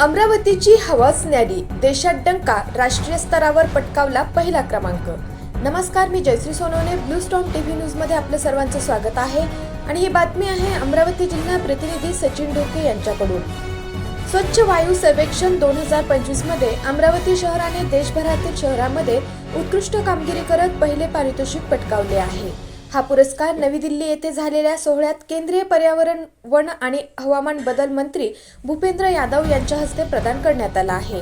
अमरावतीची हवाच न्यारी देशात डंका राष्ट्रीय स्तरावर पटकावला पहिला क्रमांक. नमस्कार मी Jayashree Sonawane. Blue storm TV न्यूजमध्ये आपलं सर्वांचं स्वागत आहे. आणि ही बातमी आहे अमरावती जिल्हा प्रतिनिधी सचिन ढोके यांच्याकडून. स्वच्छ वायू सर्वेक्षण दोन हजार पंचवीसमध्ये अमरावती शहराने देशभरातील शहरांमध्ये उत्कृष्ट कामगिरी करत पहिले पारितोषिक पटकावले आहे. हा पुरस्कार नवी दिल्ली येथे झालेल्या सोहळ्यात केंद्रीय पर्यावरण वन आणि हवामान बदल मंत्री भूपेंद्र यादव यांच्या हस्ते प्रदान करण्यात आला आहे.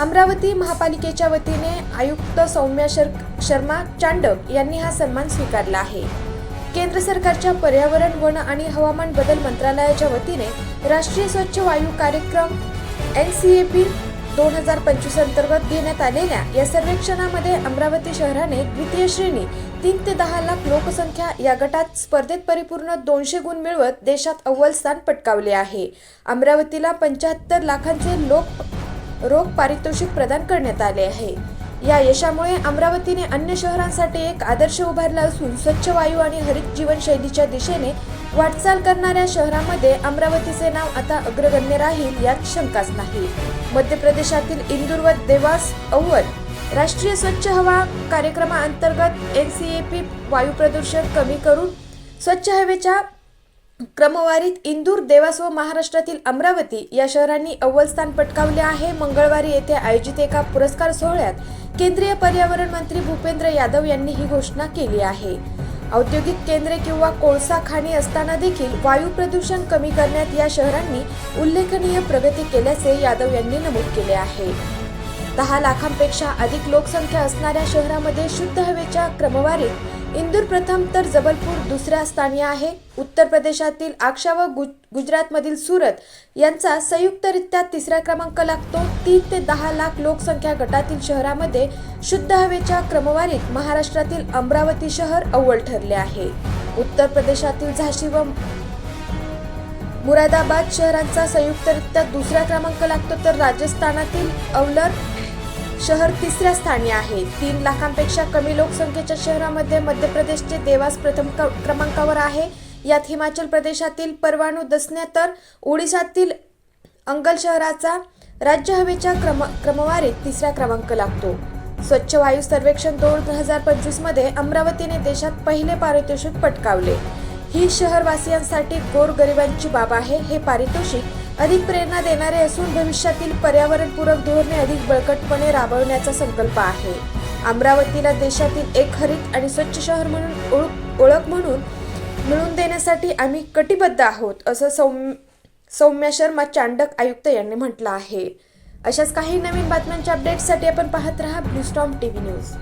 अमरावती महापालिकेच्या वतीने आयुक्त सौम्या शर शर्मा चांडक यांनी हा सन्मान स्वीकारला आहे. केंद्र सरकारच्या पर्यावरण वन आणि हवामान बदल मंत्रालयाच्या वतीने राष्ट्रीय स्वच्छ वायू कार्यक्रम एन सी ए पी दोन हजार पंचवीस अंतर्गत घेण्यात आलेल्या या सर्वेक्षणामध्ये अमरावती शहराने द्वितीय श्रेणी तीन ते दहा लाख लोकसंख्या या गटात स्पर्धेत परिपूर्ण दोनशे गुण मिळवत देशात अव्वल स्थान पटकावले आहे. अमरावतीला पंच्याहत्तर लाखांचे लोक रोग पारितोषिक प्रदान करण्यात आले आहे. या यशामुळे अमरावतीने अन्य शहरांसाठी एक आदर्श उभारला असून स्वच्छ वायू आणि हरित जीवनशैलीच्या दिशेने वाटचाल करणाऱ्या शहरामध्ये अमरावतीचे नाव आता अग्रगण्य राहील यात शंकाच नाही. मध्य प्रदेशातील इंदूर व देवास अव्वल राष्ट्रीय स्वच्छ हवा कार्यक्रमाअंतर्गत एन सी ए पी वायू प्रदूषण कमी करून स्वच्छ हवेच्या क्रमवारीत इंदूर देवास व महाराष्ट्रातील अमरावती या शहरांनी अव्वल स्थान पटकावले आहे. मंगळवारी येथे आयोजित एका पुरस्कार सोहळ्यात केंद्रीय पर्यावरण मंत्री भूपेंद्र यादव यांनी ही घोषणा केली आहे. औद्योगिक केंद्रे किंवा कोळसा खाणी असताना देखील वायू प्रदूषण कमी करण्यात या शहरांनी उल्लेखनीय प्रगती केल्याचे यादव यांनी नमूद केले आहे. दहा लाखांपेक्षा अधिक लोकसंख्या असणाऱ्या शहरामध्ये शुद्ध हवेच्या क्रमवारीत इंदूर प्रथम तर जबलपूर दुसऱ्या स्थानी आहे. उत्तर प्रदेशातील आक्षा व गुज गुजरातमधील सुरत यांचा संयुक्तरित्या तिसरा क्रमांक लागतो. तीन ते दहा लाख लोकसंख्या गटातील शहरामध्ये शुद्ध हवेच्या क्रमवारीत महाराष्ट्रातील अमरावती शहर अव्वल ठरले आहे. उत्तर प्रदेशातील झाशी व मुरादाबाद शहरांचा संयुक्तरित्या दुसरा क्रमांक लागतो तर राजस्थानातील अवलर शहर तिसऱ्या स्थानी आहे. तीन लाखांपेक्षा कमी लोकसंख्येच्या शहरामध्ये मध्य प्रदेशचे देवास प्रथम क- क्रमांकावर आहे. यात हिमाचल प्रदेशातील परवाणू दसण्या तर ओडिशातील अंगल शहराचा राज्य हवेच्या क्रम क्रमवारीत तिसरा क्रमांक लागतो. स्वच्छ वायू सर्वेक्षण दोन हजार पंचवीसमध्ये अमरावतीने देशात पहिले पारितोषिक पटकावले. ही शहरवासियांसाठी गोरगरिबांची बाब आहे. हे पारितोषिक अधिक प्रेरणा देणारे असून भविष्यातील पर्यावरणपूरक धोरणे अधिक बळकटपणे राबवण्याचा संकल्प आहे. अमरावतीला देशातील एक हरित आणि स्वच्छ शहर म्हणून ओळख ओळख म्हणून मिळवून देण्यासाठी आम्ही कटिबद्ध आहोत असं सौम्य सौम्या शर्मा चांडक आयुक्त यांनी म्हटलं आहे. अशाच काही नवीन बातम्यांच्या अपडेट्ससाठी आपण पाहत रहा ब्लू स्टॉम टीव्ही न्यूज